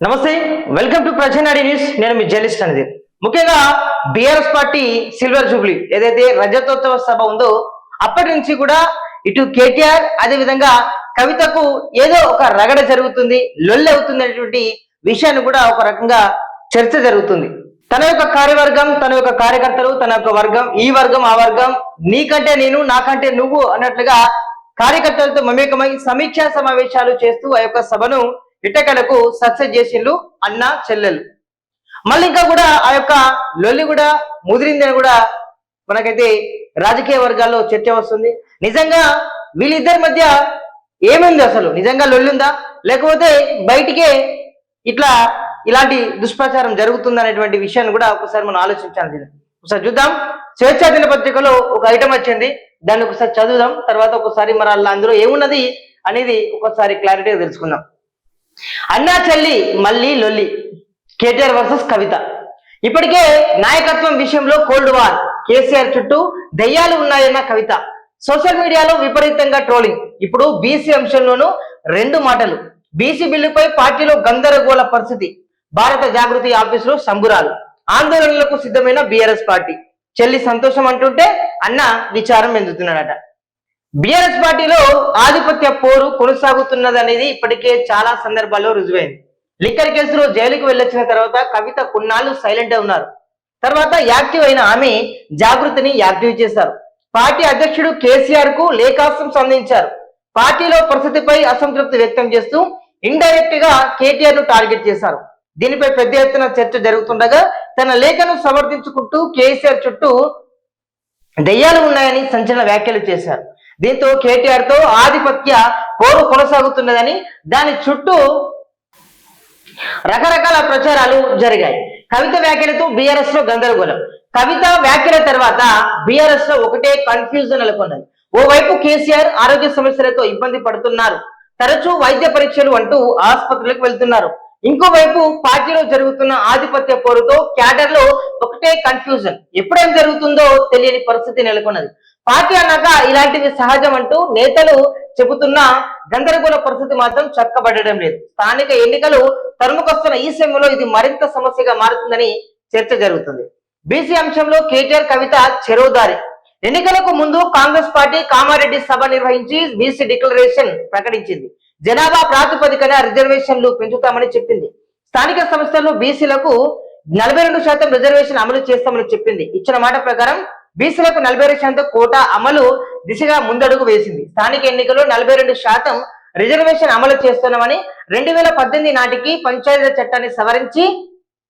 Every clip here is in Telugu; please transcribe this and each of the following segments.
నమస్తే వెల్కమ్ టు ప్రజనాడి న్యూస్ నేను మీ జర్నలిస్ట్ అనేది ముఖ్యంగా బీఆర్ఎస్ పార్టీ సిల్వర్ జూబ్లీ ఏదైతే రజతోత్సవ సభ ఉందో అప్పటి నుంచి కూడా ఇటు కేటీఆర్ అదే విధంగా కవితకు ఏదో ఒక రగడ జరుగుతుంది లొల్లి అవుతుంది అనేటువంటి విషయాన్ని కూడా ఒక రకంగా చర్చ జరుగుతుంది. తన యొక్క కార్యవర్గం తన యొక్క కార్యకర్తలు తన యొక్క వర్గం ఈ వర్గం ఆ వర్గం నీకంటే నేను నాకంటే నువ్వు అన్నట్లుగా కార్యకర్తలతో మమేకమై సమీక్షా సమావేశాలు చేస్తూ ఆ యొక్క సభను ఇటకలకు సక్సెస్ చేసిండ్రు అన్న చెల్లెలు. మళ్ళీ ఇంకా కూడా ఆ యొక్క లొల్లి కూడా ముదిరిందని కూడా మనకైతే రాజకీయ వర్గాల్లో చర్చ వస్తుంది. నిజంగా వీళ్ళిద్దరి మధ్య ఏమైంది అసలు? నిజంగా లొల్లిందా లేకపోతే బయటికే ఇట్లా ఇలాంటి దుష్ప్రచారం జరుగుతుంది అనేటువంటి విషయాన్ని కూడా ఒకసారి మనం ఆలోచించాలి. ఒకసారి చూద్దాం. స్వేచ్ఛా దినపత్రికలో ఒక ఐటమ్ వచ్చింది. దాన్ని ఒకసారి చదువుదాం. తర్వాత ఒకసారి మరి అందులో ఏమున్నది అనేది ఒకసారి క్లారిటీగా తెలుసుకుందాం. అన్నా చెల్లి మళ్ళీ లొల్లి. కేటీఆర్ వర్సెస్ కవిత. ఇప్పటికే నాయకత్వం విషయంలో కోల్డ్ వార్. కేసీఆర్ చుట్టూ దయ్యాలు ఉన్నాయన్న కవిత. సోషల్ మీడియాలో విపరీతంగా ట్రోలింగ్. ఇప్పుడు బీసీ అంశంలోనూ రెండు మాటలు. బీసీ బిల్లుపై పార్టీలో గందరగోళ పరిస్థితి. భారత జాగృతి ఆఫీసులో సంబురాలు. ఆందోళనలకు సిద్ధమైన బీఆర్ఎస్ పార్టీ. చెల్లి సంతోషం అంటుంటే అన్న విచారం ఎందుతున్నాడట. బీఆర్ఎస్ పార్టీలో ఆధిపత్య పోరు కొనసాగుతున్నదనేది ఇప్పటికే చాలా సందర్భాల్లో రుజువైంది. లిక్కర్ కేసులో జైలుకు వెళ్ళొచ్చిన తర్వాత కవిత కొన్నాళ్ళు సైలెంట్ ఉన్నారు. తర్వాత యాక్టివ్ అయిన ఆమె జాగృతిని యాక్టివ్ చేశారు. పార్టీ అధ్యక్షుడు కేసీఆర్కు లేఖాసం సంధించారు పార్టీలో పరిస్థితిపై అసంతృప్తి వ్యక్తం చేస్తూ ఇండైరెక్ట్గా కేటీఆర్ను టార్గెట్ చేశారు. దీనిపై పెద్ద ఎత్తున చర్చ జరుగుతుండగా తన లేఖను సమర్థించుకుంటూ కేసీఆర్ చుట్టూ దెయ్యాలు ఉన్నాయని సంచలన వ్యాఖ్యలు చేశారు. దీంతో కేటీఆర్తో ఆధిపత్య పోరు కొనసాగుతున్నదని దాని చుట్టూ రకరకాల ప్రచారాలు జరిగాయి. కవిత వ్యాఖ్యలతో బీఆర్ఎస్లో గందరగోళం. కవిత వ్యాఖ్యల తర్వాత బీఆర్ఎస్లో ఒకటే కన్ఫ్యూజన్ నెలకొన్నది. ఓవైపు కేసీఆర్ ఆరోగ్య సమస్యలతో ఇబ్బంది పడుతున్నారు. తరచూ వైద్య పరీక్షలు అంటూ ఆసుపత్రులకు వెళ్తున్నారు. ఇంకోవైపు పార్టీలో జరుగుతున్న ఆధిపత్య పోరుతో క్యాడర్లో ఒకటే కన్ఫ్యూజన్ ఎప్పుడేం జరుగుతుందో తెలియని పరిస్థితి నెలకొన్నది. పార్టీ అన్నాక ఇలాంటివి సహజం అంటూ నేతలు చెబుతున్న గందరగోళ పరిస్థితి మాత్రం చక్కబడడం లేదు. స్థానిక ఎన్నికలు తరుముకొస్తున్న ఈ సమయంలో ఇది మరింత సమస్యగా మారుతుందని చర్చ జరుగుతుంది. బీసీ అంశంలో కేటీఆర్ కవిత చెరువుదారి ఎన్నికలకు ముందు కాంగ్రెస్ పార్టీ కామారెడ్డి సభ నిర్వహించి బీసీ డిక్లరేషన్ ప్రకటించింది. జనాభా ప్రాతిపదికన రిజర్వేషన్లు పెంచుతామని చెప్పింది. స్థానిక సంస్థల్లో బీసీలకు నలభై రెండు శాతం రిజర్వేషన్ అమలు చేస్తామని చెప్పింది. ఇచ్చిన మాట ప్రకారం బీసీలకు నలభై రెండు శాతం కోటా అమలు దిశగా ముందడుగు వేసింది. స్థానిక ఎన్నికల్లో నలభై రెండు శాతం రిజర్వేషన్ అమలు చేస్తున్నామని రెండు వేల పద్దెనిమిది నాటికి పంచాయతీల చట్టాన్ని సవరించి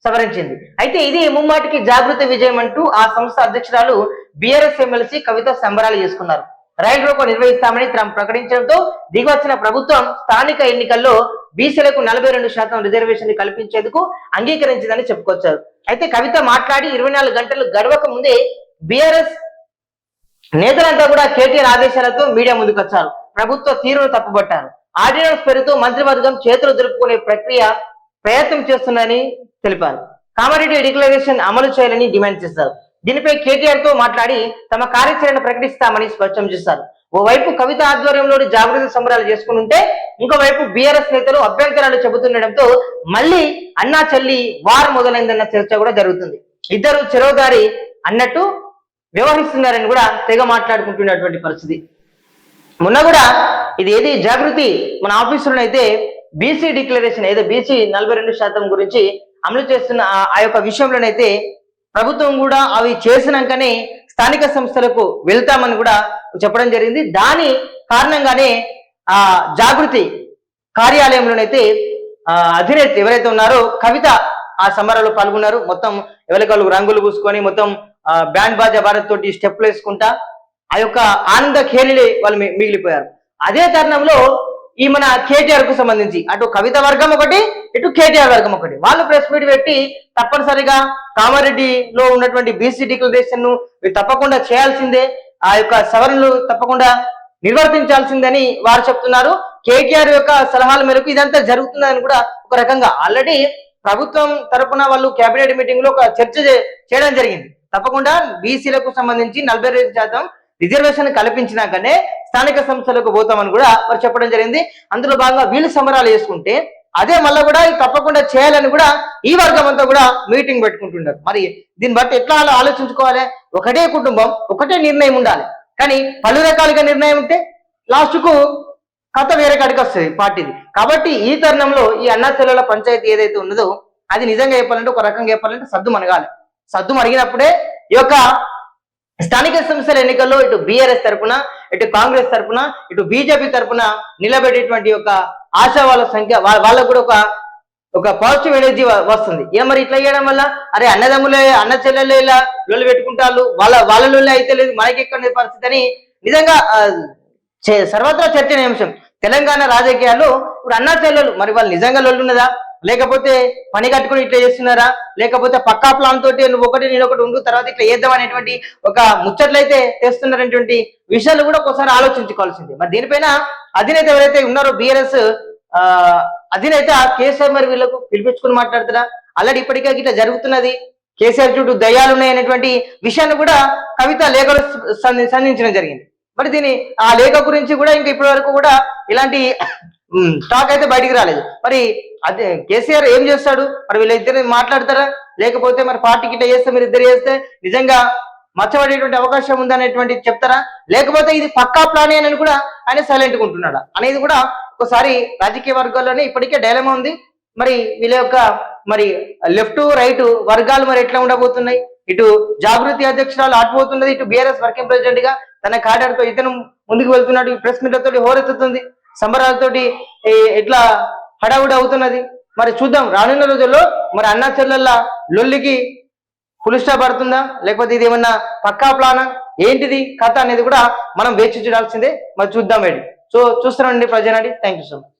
సవరించింది. అయితే ఇది ముమ్మాటికి జాగృతి విజయం అంటూ ఆ సంస్థ అధ్యక్షురాలు బీఆర్ఎస్ ఎమ్మెల్సీ కవిత సంబరాలు చేసుకున్నారు. రైల్ రోకో నిర్వహిస్తామని తాము ప్రకటించడంతో దిగొచ్చిన ప్రభుత్వం స్థానిక ఎన్నికల్లో బీసీలకు నలభై రెండు శాతం రిజర్వేషన్ కల్పించేందుకు అంగీకరించిందని చెప్పుకొచ్చారు. అయితే కవిత మాట్లాడి ఇరవై నాలుగు గంటలు గడవక ముందే బీఆర్ఎస్ నేతలంతా కూడా కేటీఆర్ ఆదేశాలతో మీడియా ముందుకొచ్చారు. ప్రభుత్వ తీరును తప్పుబట్టారు ఆర్డినెన్స్ పేరుతో మంత్రివర్గం చేతులు దులుపుకునే ప్రక్రియ ప్రయత్నం చేస్తుందని తెలిపారు. కామారెడ్డి డిక్లరేషన్ అమలు చేయాలని డిమాండ్ చేశారు. దీనిపై కేటీఆర్తో మాట్లాడి తమ కార్యాచరణ ప్రకటిస్తామని స్పష్టం చేశారు. ఓవైపు కవిత ఆధ్వర్యంలోని జాగృతి సంబరాలు చేసుకుంటుంటే ఇంకోవైపు బీఆర్ఎస్ నేతలు అభ్యంతరాలు చెబుతుండటంతో మళ్ళీ అన్నా చెల్లి వార్ మొదలైందన్న చర్చ కూడా జరుగుతుంది. ఇద్దరు చెరవదారి అన్నట్టు వ్యవహరిస్తున్నారని కూడా తెగ మాట్లాడుకుంటున్నటువంటి పరిస్థితి. మొన్న కూడా ఇది ఏది జాగృతి మన ఆఫీసులో అయితే బీసీ డిక్లరేషన్ ఏదో బీసీ నలభై రెండు శాతం గురించి అమలు చేస్తున్న ఆ- యొక్క విషయంలోనైతే ప్రభుత్వం కూడా అవి చేసినాకనే స్థానిక సంస్థలకు వెళ్తామని కూడా చెప్పడం జరిగింది. దాని కారణంగానే ఆ జాగృతి కార్యాలయంలోనైతే ఆ అధినేత ఎవరైతే ఉన్నారో కవిత ఆ సమరంలో పాల్గొన్నారు. మొత్తం ఎవరికి వాళ్ళు రంగులు పూసుకొని మొత్తం బ్యాండ్ బాజా భారత్ తోటి స్టెప్లు వేసుకుంటా ఆ యొక్క ఆనంద ఖేళిలే వాళ్ళు మిగిలిపోయారు. అదే తరుణంలో ఈ మన కేటీఆర్కు సంబంధించి అటు కవిత వర్గం ఒకటి ఇటు కేటీఆర్ వర్గం ఒకటి. వాళ్ళు ప్రెస్ మీట్ పెట్టి తప్పనిసరిగా కామారెడ్డిలో ఉన్నటువంటి బీసీ డిక్లరేషన్ను తప్పకుండా చేయాల్సిందే ఆ యొక్క సవరణలు తప్పకుండా నిర్వర్తించాల్సిందని వారు చెప్తున్నారు. కేటీఆర్ యొక్క సలహాల మేరకు ఇదంతా జరుగుతుందని కూడా ఒక రకంగా. ఆల్రెడీ ప్రభుత్వం తరపున వాళ్ళు కేబినెట్ మీటింగ్లో ఒక చర్చ చేయడం జరిగింది. తప్పకుండా బీసీలకు సంబంధించి నలభై రెండు శాతం రిజర్వేషన్ కల్పించినాకనే స్థానిక సంస్థలకు పోతామని కూడా వారు చెప్పడం జరిగింది. అందులో భాగంగా వీళ్ళు సంబరాలు చేసుకుంటే అదే మళ్ళీ కూడా తప్పకుండా చేయాలని కూడా ఈ వర్గం అంతా కూడా మీటింగ్ పెట్టుకుంటున్నారు. మరి దీన్ని బట్టి ఎట్లా ఆలోచించుకోవాలి? ఒకటే కుటుంబం ఒకటే నిర్ణయం ఉండాలి. కానీ పలు రకాలుగా నిర్ణయం ఉంటే లాస్ట్కు కథ వేరే కాడికి వస్తుంది పార్టీది. కాబట్టి ఈ తరుణంలో ఈ అన్నా చెల్లెల పంచాయతీ ఏదైతే ఉన్నదో అది నిజంగా చెప్పాలంటే ఒక రకంగా చెప్పాలంటే సద్దు మనగాలి సద్దు మరిగినప్పుడే ఈ యొక్క స్థానిక సంస్థల ఎన్నికల్లో ఇటు బీఆర్ఎస్ తరపున ఇటు కాంగ్రెస్ తరఫున ఇటు బీజేపీ తరపున నిలబెట్టేటువంటి యొక్క ఆశావాళ్ళ సంఖ్య వాళ్ళకు కూడా ఒక ఒక పాజిటివ్ ఎనర్జీ వస్తుంది. ఏ మరి ఇట్లా చేయడం వల్ల? అరే అన్నదమ్ములే అన్న చెల్లెలు ఇలా లొల్లు పెట్టుకుంటారు వాళ్ళ వాళ్ళ అయితే లేదు మనకి ఎక్కడ పరిస్థితి అని నిజంగా ఆ, చే- సర్వత్రా చర్చనీయాంశం. తెలంగాణ రాజకీయాల్లో ఇప్పుడు అన్నా చెల్లెలు మరి వాళ్ళు నిజంగా లొల్లున్నదా? లేకపోతే పని కట్టుకుని ఇట్లా చేస్తున్నారా? లేకపోతే పక్కా ప్లాన్ తోటి నువ్వు ఒకటి నేను ఒకటి ఉండు తర్వాత ఇట్లా చేద్దాం అనేటువంటి ఒక ముచ్చట్లయితే తెస్తున్నారనేటువంటి విషయాలు కూడా ఒకసారి ఆలోచించుకోవాల్సింది. మరి దీనిపైన అధినేత ఎవరైతే ఉన్నారో బిఆర్ఎస్ ఆ అధినేత కేసీఆర్ మరి వీళ్ళకు పిలిపించుకుని మాట్లాడుతారా అలాంటి ఇప్పటికే ఇట్లా జరుగుతున్నది. కేసీఆర్ చుట్టూ దయ్యాలు ఉన్నాయనేటువంటి విషయాన్ని కూడా కవిత లేఖలు సంధించడం జరిగింది. మరి దీని ఆ లేఖ గురించి కూడా ఇంకా ఇప్పటి వరకు కూడా ఇలాంటి టాక్ అయితే బయటికి రాలేదు. మరి అదే కేసీఆర్ ఏం చేస్తాడు? మరి వీళ్ళిద్దరు మాట్లాడతారా? లేకపోతే మరి పార్టీకి ఇట్లా చేస్తే మీరు ఇద్దరు చేస్తే నిజంగా మచ్చబడేటువంటి అవకాశం ఉందనేటువంటి చెప్తారా? లేకపోతే ఇది పక్కా ప్లాన్ అని కూడా ఆయన సైలెంట్ ఉంటున్నాడా? అనేది కూడా ఒకసారి రాజకీయ వర్గాల్లోనే ఇప్పటికే డైలమా ఉంది. మరి వీళ్ళ యొక్క మరి లెఫ్ట్ రైట్ వర్గాలు మరి ఎట్లా ఉండబోతున్నాయి? ఇటు జాగృతి అధ్యక్షురాలు ఆటిపోతున్నది ఇటు బీఆర్ఎస్ వర్కింగ్ ప్రెసిడెంట్గా తన కాడర్తో ఇతను ముందుకు వెళ్తున్నాడు ప్రెస్ మీట్లతోటి హోరెత్తుతుంది. సంబరాలతోటి ఎట్లా ఇట్లా హడావుడి అవుతున్నది? మరి చూద్దాం. రానున్న రోజుల్లో మరి అన్నా చెల్లెళ్ళ లొల్లికి ఫుల్ పడుతుందా? లేకపోతే ఇది ఏమన్నా పక్కా ప్లానా? ఏంటిది కథ అనేది కూడా మనం వేచి చూడాల్సిందే. మరి చూద్దాం వేడి సో చూస్తానండి Prajanadi thank you so much